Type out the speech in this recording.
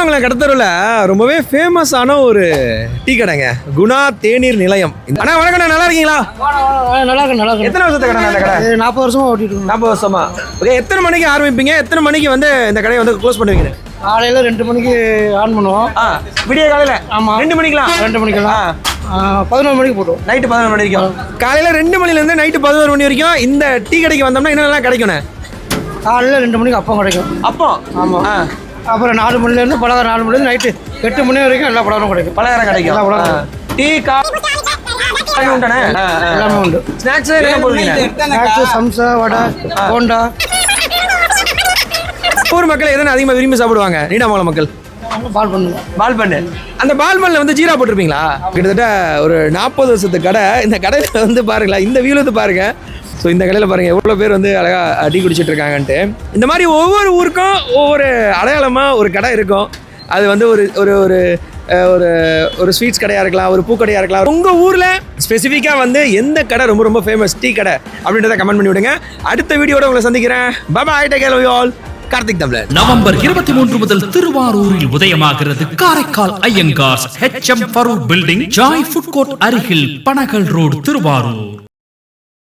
நீடாமங்கலம் கடத்தருவில் ரொம்பவே ஃபேமஸான ஒரு டீ கடைங்க. குணா தேநீர் நிலையம். அண்ணா வணக்கம் நல்லா இருக்கீங்களா? நல்லா இருக்கு நல்லா எத்தனை வருஷத்து கடை? அந்த கடை நாற்பது வருஷமா ஓட்டிட்டு நாற்பது வருஷமா? ஓகே எத்தனை மணிக்கு ஆரம்பிப்பீங்க? எத்தனை மணிக்கு வந்து இந்த கடையை வந்து க்ளோஸ் பண்ணுவீங்க காலையில ரெண்டு மணிக்கு ஆன் பண்ணுவோம். ஆ விடிய காலையில? ஆமா. ரெண்டு மணிக்கலாம் ரெண்டு மணிக்கெல்லாம். பதினொரு மணிக்கு போட்டுருவோம். நைட்டு பதினொரு மணி வரைக்கும். காலையில ரெண்டு மணிலேருந்து நைட்டு பதினோரு மணி வரைக்கும் இந்த டீ கடைக்கு வந்தோம்னா என்னென்னலாம் கிடைக்குண்ணே காலையில ரெண்டு மணிக்கு அப்பம் கிடைக்கும். அப்போ ஆமா. ஆ. அப்புறம் நாலு மணிலேருந்து பலகாரம் நாலு மணிலேருந்து நைட்டு எட்டு மணி வரைக்கும் எல்லா பலகாரம் கிடைக்கும். பலகாரம் கிடைக்கும். எல்லா பலகாரம். டீ காஃபி எல்லாமே உண்டு. ஸ்நாக்ஸ் ஸ்நாக்ஸு சம்சா வடை போண்டா. ஊர் மக்கள் எதனா அதிகமாக விரும்பி சாப்பிடுவாங்க? நீடாமங்கலம் மக்கள். பால் பண்ணுவோம். பால் பண்ணு அந்த பால் பண்ணல வந்து ஜீரா போட்டிருப்பீங்களா? கிட்டத்தட்ட ஒரு நாற்பது வருஷத்து கடை. இந்த கடையில் வந்து பாருங்களேன் இந்த வியூல வந்து பாருங்க. ஸோ இந்த கடையில் பாருங்கள் எவ்வளோ பேர் வந்து அழகாக அடி குடிச்சிட்டு இருக்காங்கன்ட்டு. இந்த மாதிரி ஒவ்வொரு ஊருக்கும் ஒவ்வொரு அடையாளமாக ஒரு கடை இருக்கும். அது வந்து ஒரு ஒரு ஒரு ஒரு ஒரு ஸ்வீட்ஸ் கடையாக இருக்கலாம் ஒரு பூக்கடையாக இருக்கலாம். உங்கள் ஊரில் ஸ்பெசிஃபிக்காக வந்து எந்த கடை ரொம்ப ரொம்ப ஃபேமஸ் டீ கடை அப்படின்றத கமெண்ட் பண்ணி விடுங்க. அடுத்த வீடியோட உங்களை சந்திக்கிறேன். பாபா ஐ டேக் ஆல் கார்த்திக் தம்லர் நவம்பர் இருபத்தி மூன்று முதல் திருவாரூரில் உதயமாகிறது Karaikal Iyengars HM Parur building joy food court அருகில் பனகல் ரோடு திருவாரூர்.